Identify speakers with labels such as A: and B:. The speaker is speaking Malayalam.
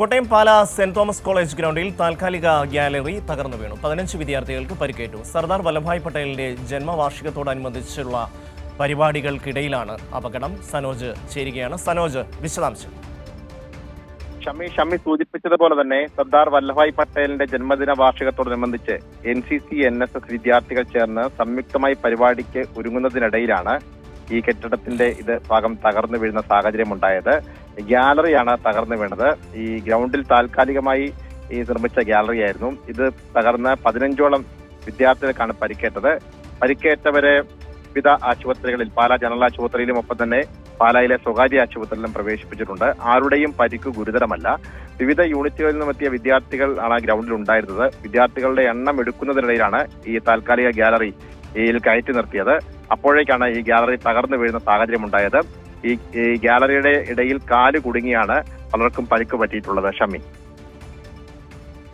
A: Kottayam Pala saint Thomas college ഗ്രൗണ്ടിൽ താൽക്കാലിക ഗ്യാലറി തകർന്നു വീണു. പതിനഞ്ച് വിദ്യാർത്ഥികൾക്ക് പരിക്കേറ്റു. സർദാർ വല്ലഭായ് പട്ടേലിന്റെ ജന്മവാർഷികത്തോടനുബന്ധിച്ചുള്ള പരിപാടികൾക്കിടയിലാണ് അപകടം. സനോജ് ചേരുകയാണ്. സനോജ് വിശദാംശം.
B: ഷമി ഷമി സൂചിപ്പിച്ചതുപോലെ തന്നെ സർദാർ വല്ലഭായ് പട്ടേലിന്റെ ജന്മദിന വാർഷികത്തോടനുബന്ധിച്ച് N C C N S S വിദ്യാർത്ഥികൾ ചേർന്ന് സംയുക്തമായി പരിപാടിക്ക് ഒരുങ്ങുന്നതിനിടയിലാണ് ഈ കെട്ടിടത്തിന്റെ ഇത് ഭാഗം തകർന്നു വീഴുന്ന സാഹചര്യം ഉണ്ടായത് ഗ്യാലറിയാണ് തകർന്നു വീണത്. ഈ ഗ്രൗണ്ടിൽ താൽക്കാലികമായി ഈ നിർമ്മിച്ച ഗ്യാലറി ആയിരുന്നു ഇത് തകർന്ന് പതിനഞ്ചോളം വിദ്യാർത്ഥികൾക്കാണ് പരിക്കേറ്റത്. പരിക്കേറ്റവരെ വിവിധ ആശുപത്രികളിൽ പാലാ ജനറൽ ആശുപത്രിയിലും ഒപ്പം തന്നെ പാലായിലെ സ്വകാര്യ ആശുപത്രിയിലും പ്രവേശിപ്പിച്ചിട്ടുണ്ട്. ആരുടെയും പരിക്ക് ഗുരുതരമല്ല. വിവിധ യൂണിറ്റുകളിൽ നിന്നും എത്തിയ വിദ്യാർത്ഥികൾ ആണ് ഗ്രൗണ്ടിൽ ഉണ്ടായിരുന്നത്. വിദ്യാർത്ഥികളുടെ എണ്ണം എടുക്കുന്നതിനിടയിലാണ് ഈ താൽക്കാലിക ഗ്യാലറി യിൽ കയറ്റി നിർത്തിയത്. അപ്പോഴേക്കാണ് ഈ ഗ്യാലറി തകർന്നു വീഴുന്ന സാഹചര്യം ഉണ്ടായത് ഈ ഗാലറിയുടെ ഇടയിൽ കാൽ കുടുങ്ങിയാണ് പലർക്കും പരിക്ക് പറ്റിയിട്ടുള്ളത് ഷമി.